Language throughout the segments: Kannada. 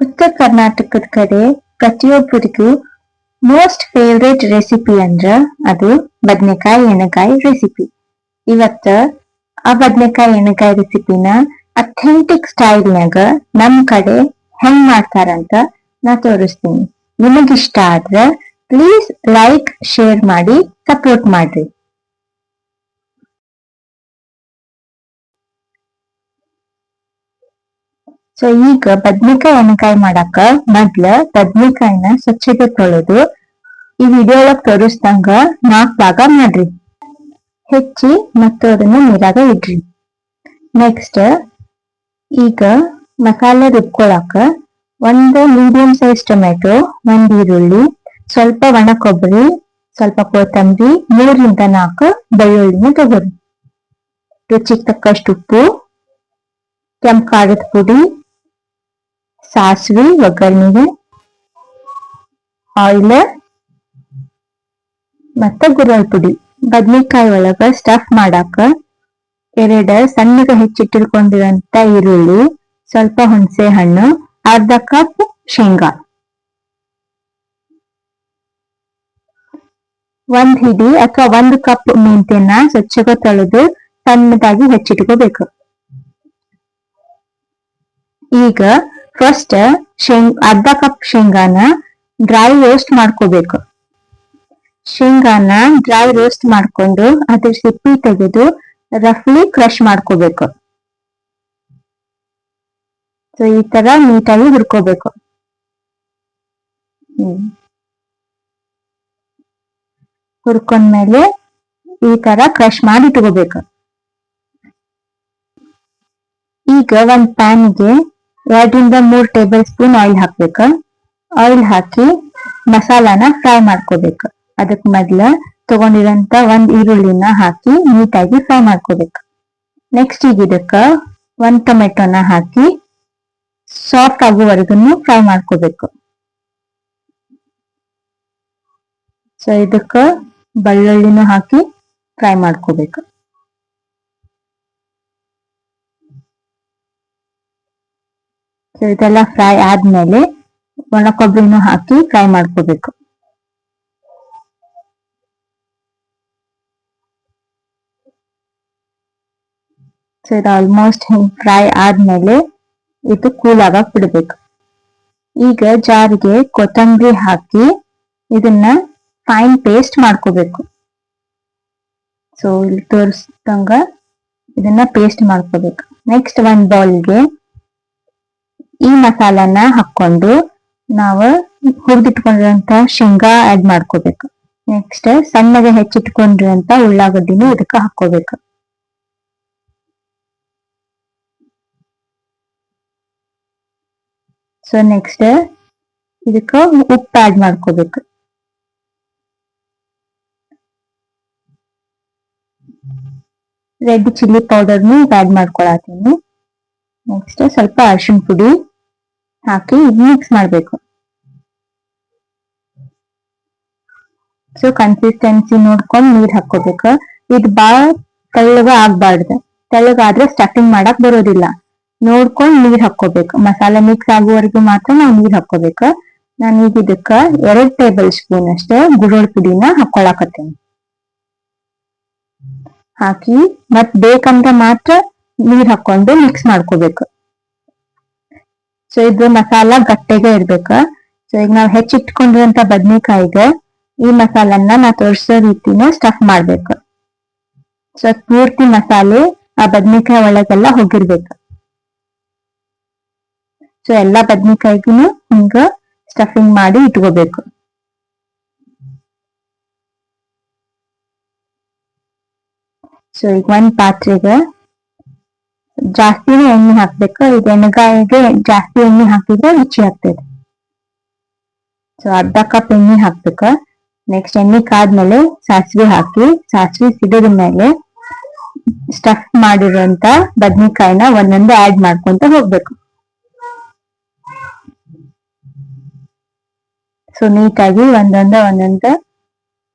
ಉತ್ತರ ಕರ್ನಾಟಕದ ಕಡೆ ಪ್ರತಿಯೊಬ್ಬರಿಗೂ ಮೋಸ್ಟ್ ಫೇವ್ರೇಟ್ ರೆಸಿಪಿ ಅಂದ್ರ ಅದು ಬದ್ನೆಕಾಯಿ ಎಣ್ಣೆಕಾಯಿ ರೆಸಿಪಿ ಇವತ್ತ ಆ ಬದ್ನೆಕಾಯಿ ಎಣ್ಣೆಕಾಯಿ ರೆಸಿಪಿನ ಅಥೆಂಟಿಕ್ ಸ್ಟೈಲ್ನ್ಯಾಗ ನಮ್ ಕಡೆ ಹೆಂಗ್ ಮಾಡ್ತಾರಂತ ನಾ ತೋರಿಸ್ತೀನಿ. ನಿಮಗಿಷ್ಟ ಆದ್ರ ಪ್ಲೀಸ್ ಲೈಕ್ ಶೇರ್ ಮಾಡಿ ಸಪೋರ್ಟ್ ಮಾಡ್ರಿ. ಸೊ ಈಗ ಬದ್ನಿಕಾಯಿ ಎಣ್ಣೆಕಾಯಿ ಮಾಡಾಕ ಮೊದ್ಲ ಬದ್ನಿಕಾಯಿನ ಸ್ವಚ್ಛತೆ ತೊಳೆದು ಈ ವಿಡಿಯೋ ಒಳಗ್ ತೋರಿಸ್ದಂಗ ನಾಲ್ಕ್ ಭಾಗ ಮಾಡ್ರಿ. ಹೆಚ್ಚಿ ಮತ್ತು ಅದನ್ನ ನೀರಾಗ ಇಡ್ರಿ. ನೆಕ್ಸ್ಟ್ ಈಗ ಮಸಾಲೆ ರುಬ್ಕೊಳಕ ಒಂದು ಮೀಡಿಯಂ ಸೈಜ್ ಟೊಮೆಟೊ ಒಂದ್ ಈರುಳ್ಳಿ, ಸ್ವಲ್ಪ ಒಣ ಕೊಬ್ಬರಿ, ಸ್ವಲ್ಪ ಕೊತ್ತಂಬರಿ ಮೂರಿಂದ ನಾಲ್ಕು ಬೆಳ್ಳುಳ್ಳಿನ ತಗೋರಿ. ರುಚಿಗೆ ತಕ್ಕಷ್ಟು ಉಪ್ಪು, ಕೆಂಪು ಖಾರದ ಪುಡಿ ಸಾಸಿವೆ, ಒಗ್ಗರಣೆಗೆ ಆಯಿಲ್ ಮತ್ತ ಗುರಳ್ ಪುಡಿ. ಬದ್ನಿಕಾಯಿ ಸ್ಟಫ್ ಮಾಡಾಕ ಎರಡ ಸಣ್ಣಗ ಹೆಚ್ಚಿಟ್ಟಿರ್ಕೊಂಡಿರಂತ ಈರುಳ್ಳಿ, ಸ್ವಲ್ಪ ಹುಣಸೆ ಹಣ್ಣು, ಅರ್ಧ ಕಪ್ ಶೇಂಗಾ. ಒಂದ್ ಹಿಡಿ ಅಥವಾ ಒಂದ್ ಕಪ್ ಮೆಂತ್ಯನ ಸ್ವಚ್ಛಗ ತೊಳೆದು ಸಣ್ಣದಾಗಿ ಹೆಚ್ಚಿಟ್ಕೋಬೇಕು. ಈಗ ಫಸ್ಟ್ ಶೇಂಗ್, ಅರ್ಧ ಕಪ್ ಶೇಂಗಾನ ಡ್ರೈ ರೋಸ್ಟ್ ಮಾಡ್ಕೋಬೇಕು. ಶೇಂಗಾನ ಡ್ರೈ ರೋಸ್ಟ್ ಮಾಡ್ಕೊಂಡು ಅದ್ರ ಸಿಪ್ಪಿ ತೆಗೆದು ರಫ್ಲಿ ಕ್ರಶ್ ಮಾಡ್ಕೋಬೇಕು. ಸೊ ಈ ತರ ನೀಟಾಗಿ ಹುರ್ಕೋಬೇಕು. ಹುರ್ಕೊಂಡ್ಮೇಲೆ ಈ ತರ ಕ್ರಶ್ ಮಾಡಿ ಇಟ್ಕೋಬೇಕು. ಈಗ ಒಂದ್ ಪ್ಯಾನ್ಗೆ ಎರಡರಿಂದ ಮೂರ್ ಟೇಬಲ್ ಸ್ಪೂನ್ ಆಯಿಲ್ ಹಾಕ್ಬೇಕು. ಆಯಿಲ್ ಹಾಕಿ ಮಸಾಲಾನ ಫ್ರೈ ಮಾಡ್ಕೋಬೇಕು. ಅದಕ್ ಮೊದ್ಲ ತಗೊಂಡಿರಂತ ಒಂದ್ ಈರುಳ್ಳಿನ ಹಾಕಿ ನೀಟಾಗಿ ಫ್ರೈ ಮಾಡ್ಕೋಬೇಕು. ನೆಕ್ಸ್ಟ್ ಈಗ ಇದಕ್ಕ ಒಂದ್ ಟೊಮೆಟೊನ ಹಾಕಿ ಸಾಫ್ಟ್ ಆಗುವವರೆಗೂ ಫ್ರೈ ಮಾಡ್ಕೋಬೇಕು. ಸೊ ಇದಕ್ಕ ಬೆಳ್ಳುಳ್ಳಿನೂ ಹಾಕಿ ಫ್ರೈ ಮಾಡ್ಕೋಬೇಕು. ಸೊ ಇದೆಲ್ಲ ಫ್ರೈ ಆದ್ಮೇಲೆ ಒಣ ಕೊಬ್ಬರಿನೂ ಹಾಕಿ ಫ್ರೈ ಮಾಡ್ಕೋಬೇಕು. ಸೊ ಇದು ಆಲ್ಮೋಸ್ಟ್ ಫ್ರೈ ಆದ್ಮೇಲೆ ಇದು ಕೂಲ್ ಆಗಕ್ ಬಿಡ್ಬೇಕು. ಈಗ ಜಾರಿಗೆ ಕೊತ್ತಂಬರಿ ಹಾಕಿ ಇದನ್ನ ಫೈನ್ ಪೇಸ್ಟ್ ಮಾಡ್ಕೋಬೇಕು. ಸೊ ಇಲ್ಲಿ ತೋರಿಸ್ದಂಗ ಇದನ್ನ ಪೇಸ್ಟ್ ಮಾಡ್ಕೋಬೇಕು. ನೆಕ್ಸ್ಟ್ ಒಂದ್ ಬೌಲ್ಗೆ ಈ ಮಸಾಲಾನ ಹಾಕೊಂಡು ನಾವು ಹುರಿದಿಟ್ಕೊಂಡಿರೋಂತ ಶೇಂಗಾ ಆಡ್ ಮಾಡ್ಕೋಬೇಕು. ನೆಕ್ಸ್ಟ್ ಸಣ್ಣಗೆ ಹೆಚ್ಚಿಟ್ಕೊಂಡಿರೋಂತ ಉಳ್ಳಾಗಡ್ಡಿನೂ ಇದಕ್ಕ ಹಾಕೋಬೇಕು ಸೊ ನೆಕ್ಸ್ಟ್ ಇದಕ್ಕ ಉಪ್ಪು ಆಡ್ ಮಾಡ್ಕೋಬೇಕು. ರೆಡ್ ಚಿಲ್ಲಿ ಪೌಡರ್ನು ಆಡ್ ಮಾಡ್ಕೊಳತೀನಿ ನೆಕ್ಸ್ಟ್ ಸ್ವಲ್ಪ ಅರಿಶಿನ ಪುಡಿ ಹಾಕಿ ಮಿಕ್ಸ್ ಮಾಡಬೇಕು. ಸೊ ಕನ್ಸಿಸ್ಟೆನ್ಸಿ ನೋಡ್ಕೊಂಡು ನೀರ್ ಹಾಕೋಬೇಕು ಇದು ಬಾಳ ತೆಳ್ಳಗ ಆಗ್ಬಾರ್ದು. ತೆಳ್ಳಗಾದ್ರೆ ಸ್ಟಫಿಂಗ್ ಮಾಡಕ್ ಬರೋದಿಲ್ಲ. ನೋಡ್ಕೊಂಡು ನೀರ್ ಹಾಕೋಬೇಕು ಮಸಾಲೆ ಮಿಕ್ಸ್ ಆಗುವವರೆಗೂ ಮಾತ್ರ ನಾವು ನೀರ್ ಹಾಕೋಬೇಕು ನಾನು ಈಗ ಇದಕ್ಕ ಎರಡ್ ಟೇಬಲ್ ಸ್ಪೂನ್ ಅಷ್ಟೇ ಗುರೋಳ್ ಪುಡಿನ ಹಾಕೊಳಕತ್ತೀನಿ ಹಾಕಿ ಮತ್ ಬೇಕಂದ್ರೆ ಮಾತ್ರ ನೀರ್ ಹಾಕೊಂಡು ಮಿಕ್ಸ್ ಮಾಡ್ಕೋಬೇಕು. ಸೊ ಇದು ಮಸಾಲ ಗಟ್ಟೆಗೆ ಇರ್ಬೇಕ. ಸೊ ಈಗ ನಾವ್ ಹೆಚ್ಚಿಟ್ಕೊಂಡಿರೋಂತ ಬದ್ನಿಕಾಯಿಗೆ ಈ ಮಸಾಲನ್ನ ನಾ ತೋರಿಸೋ ರೀತಿನ ಸ್ಟಫ್ ಮಾಡ್ಬೇಕು. ಸೊ ಪೂರ್ತಿ ಮಸಾಲೆ ಆ ಬದ್ನಿಕಾಯಿ ಒಳಗೆಲ್ಲ ಹೋಗಿರ್ಬೇಕು. ಸೊ ಎಲ್ಲಾ ಬದ್ನಿಕಾಯಿಗೂ ಹಿಂಗ ಸ್ಟಫಿಂಗ್ ಮಾಡಿ ಇಟ್ಕೋಬೇಕು. ಸೊ ಈಗ ಒಂದ್ ಪಾತ್ರೆಗೆ ಜಾಸ್ತಿನೇ ಎಣ್ಣೆ ಹಾಕ್ಬೇಕು. ಇದು ಎಣ್ಣೆಗಾಯಿಗೆ ಜಾಸ್ತಿ ಎಣ್ಣೆ ಹಾಕಿದ್ರೆ ರುಚಿ ಆಗ್ತದೆ. ಸೊ ಅರ್ಧ ಕಪ್ ಎಣ್ಣೆ ಹಾಕ್ಬೇಕು. ನೆಕ್ಸ್ಟ್ ಎಣ್ಣೆ ಕಾದ್ಮೇಲೆ ಸಾಸಿವೆ ಹಾಕಿ, ಸಾಸಿವೆ ಸಿಡಿದ ಮೇಲೆ ಸ್ಟಫ್ ಮಾಡಿರುವಂತ ಬದ್ನಿಕಾಯಿನ ಒಂದೊಂದು ಆಡ್ ಮಾಡ್ಕೊಂತ ಹೋಗ್ಬೇಕು. ಸೊ ನೀಟಾಗಿ ಒಂದೊಂದ ಒಂದೊಂದ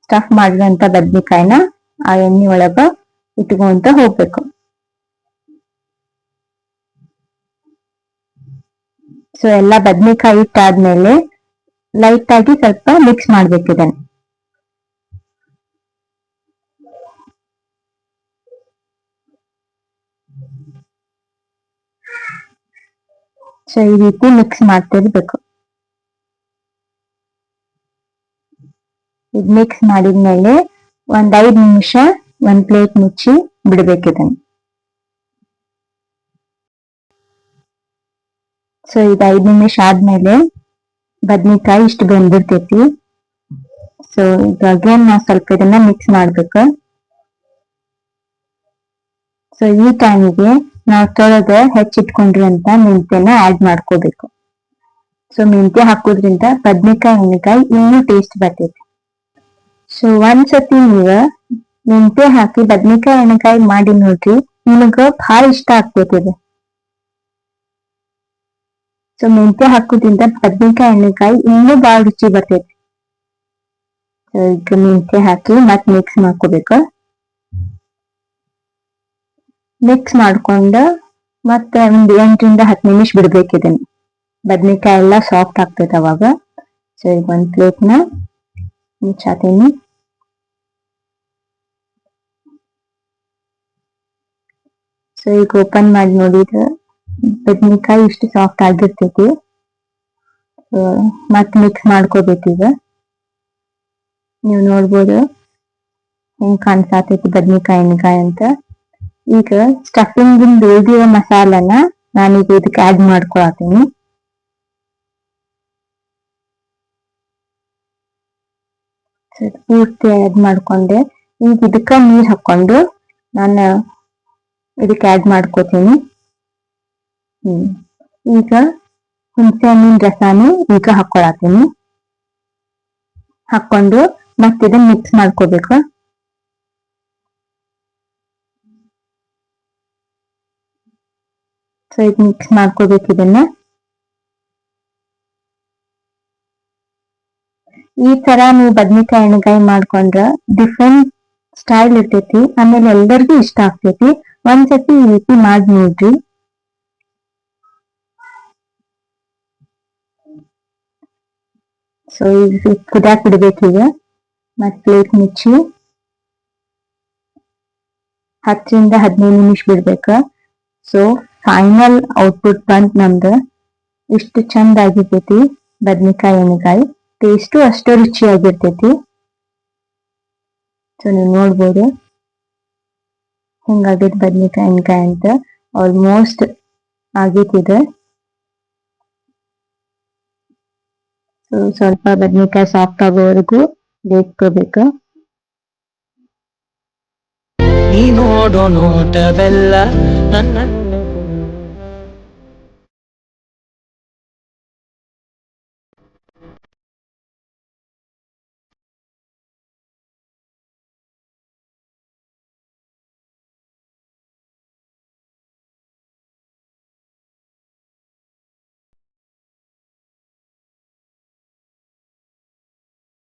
ಸ್ಟಫ್ ಮಾಡಿರುವಂತ ಬದ್ನಿಕಾಯಿನ ಆ ಎಣ್ಣೆ ಒಳಗ ಇಟ್ಕೊಂತ ಹೋಗ್ಬೇಕು. ಸೊ ಎಲ್ಲ ಬದ್ನೆಕಾಯಿ ಇಟ್ಟಾದ್ಮೇಲೆ ಲೈಟ್ ಆಗಿ ಸ್ವಲ್ಪ ಮಿಕ್ಸ್ ಮಾಡ್ಬೇಕು ಇದನ್ನು ಸೊ ಈ ರೀತಿ ಮಿಕ್ಸ್ ಮಾಡ್ತಿರ್ಬೇಕು. ಇದು ಮಿಕ್ಸ್ ಮಾಡಿದ್ಮೇಲೆ ಒಂದ್ ಐದ್ ನಿಮಿಷ ಒಂದ್ ಪ್ಲೇಟ್ ಮುಚ್ಚಿ ಬಿಡ್ಬೇಕು ಇದನ್ನ ಸೊ ಇದು ಐದ್ ನಿಮಿಷ ಆದ್ಮೇಲೆ ಬದ್ನಿಕಾಯಿ ಇಷ್ಟು ಬೆಂದಿರ್ತೈತಿ. ಸೊ ಈಗ ಅಗೇನ್ ನಾವು ಸ್ವಲ್ಪ ಇದನ್ನ ಮಿಕ್ಸ್ ಮಾಡ್ಬೇಕು. ಸೊ ಈ ಟೈಮಿಗೆ ನಾವು ತೊಳೆದ ಹೆಚ್ಚಿಟ್ಕೊಂಡಿರುವಂತ ಮೆಂತೆನ ಆಡ್ ಮಾಡ್ಕೋಬೇಕು. ಸೊ ಮೆಂತ್ಯ ಹಾಕೋದ್ರಿಂದ ಬದ್ನಿಕಾಯಿ ಎಣ್ಣೆಕಾಯಿ ಇನ್ನೂ ಟೇಸ್ಟ್ ಬರ್ತೈತಿ. ಸೊ ಒಂದ್ಸತಿ ನೀವ ಮೆಂತ್ಯ ಹಾಕಿ ಬದ್ನಿಕಾಯಿ ಎಣ್ಣೆಕಾಯಿ ಮಾಡಿ ನೋಡ್ರಿ, ನಿಮಗ ಬಹಳ ಇಷ್ಟ ಆಗ್ತೈತಿ ಇದು ಸೊ ಮೆಂತ್ಯ ಹಾಕೋದ್ರಿಂದ ಬದ್ನಿಕಾಯಿ, ಎಣ್ಣೆಕಾಯಿ ಇನ್ನೂ ಬಾಳ ರುಚಿ ಬರ್ತೈತಿ. ಈಗ ಮೆಂತ್ಯ ಹಾಕಿ ಮತ್ ಮಿಕ್ಸ್ ಮಾಡ್ಕೋಬೇಕು. ಮಿಕ್ಸ್ ಮಾಡ್ಕೊಂಡ ಮತ್ತೆ ಒಂದ್ ಎಂಟರಿಂದ ಹತ್ತು ನಿಮಿಷ ಬಿಡ್ಬೇಕು ಇದನ್ನ. ಬದ್ನೆಕಾಯಿ ಎಲ್ಲ ಸಾಫ್ಟ್ ಆಗ್ತೈತೆ ಅವಾಗ. ಸೊ ಈಗ ಒಂದ್ ಪ್ಲೇಟ್ನ ಮುಚ್ಚಾತೀನಿ ಸೊ ಈಗ ಓಪನ್ ಮಾಡಿ ನೋಡಿದ್ರೆ ಬದ್ನಿಕಾಯಿ ಇಷ್ಟು ಸಾಫ್ಟ್ ಆಗಿರ್ತೈತಿ. ಮತ್ ಮಿಕ್ಸ್ ಮಾಡ್ಕೋಬೇಕು ಈಗ. ನೀವು ನೋಡ್ಬೋದು ಹೆಂಗ್ ಕಾಣಿಸಾತೈತಿ ಬದ್ನಿಕಾಯಿ, ಎಣ್ಣೆಕಾಯಿ ಅಂತ. ಈಗ ಸ್ಟಫಿಂಗ್ ಉಳಿದಿರೋ ಮಸಾಲನ ನಾನೀಗ ಇದಕ್ಕೆ ಆಡ್ ಮಾಡ್ಕೊಳತೀನಿ. ಪೂರ್ತಿ ಆಡ್ ಮಾಡ್ಕೊಂಡೆ. ಈಗ ಇದಕ್ಕ ನೀರ್ ಹಾಕೊಂಡು ನಾನು ಇದಕ್ಕೆ ಆಡ್ ಮಾಡ್ಕೋತೀನಿ. ಹ್ಮ್. ಈಗ ಹುಣಸೆ ಹಣ್ಣಿನ ರಸಾನು ಈಗ ಹಾಕೊಳತೀನಿ ಹಾಕೊಂಡು ಮತ್ತೆ ಇದನ್ನ ಮಿಕ್ಸ್ ಮಾಡ್ಕೋಬೇಕು. ಇದು ಮಿಕ್ಸ್ ಮಾಡ್ಕೋಬೇಕು ಇದನ್ನ. ಈ ತರ ನೀವು ಬದ್ನಿಕಾಯಿ ಎಣ್ಣೆಗಾಯಿ ಮಾಡ್ಕೊಂಡ್ರ ಡಿಫ್ರೆಂಟ್ ಸ್ಟೈಲ್ ಇರ್ತೈತಿ. ಆಮೇಲೆ ಎಲ್ಲರಿಗೂ ಇಷ್ಟ ಆಗ್ತೈತಿ. ಒಂದ್ಸತಿ ಈ ರೀತಿ ಮಾಡಿ ನೋಡ್ರಿ ಸೊ ಈಗ ಕುದಿಯಾಕ್ ಬಿಡ್ಬೇಕೀಗ ಮತ್ ಪ್ಲೇಟ್ ಮುಚ್ಚಿ. ಹತ್ತರಿಂದ ಹದಿನೈದು ನಿಮಿಷ ಬಿಡ್ಬೇಕ. ಸೊ ಫೈನಲ್ ಔಟ್ಪುಟ್ ಬಂತ್ ನಮ್ದು. ಇಷ್ಟು ಚಂದ ಆಗಿರ್ತೈತಿ ಬದ್ನಿಕಾಯಿ, ಎಣ್ಣೆಕಾಯಿ. ಟೇಸ್ಟು ಅಷ್ಟು ರುಚಿಯಾಗಿರ್ತೈತಿ. ಸೊ ನೀವು ನೋಡ್ಬೋದು. ಹಿಂಗಾಗೈತಿ ಬದ್ನಿಕಾಯಿ, ಎಣ್ಣೆಕಾಯಿ ಅಂತ. ಆಲ್ಮೋಸ್ಟ್ ಆಗೈತಿದೆ ಸೊ ಸ್ವಲ್ಪ ಬದ್ನಿಕಾಯಿ ಸಾಫ್ಟ್ ಆಗೋವರೆಗೂ ಬೇಯ್ಕೋಬೇಕು ನೀ ನೋಡೋ ನೋಟವೆಲ್ಲ ನನ್ನ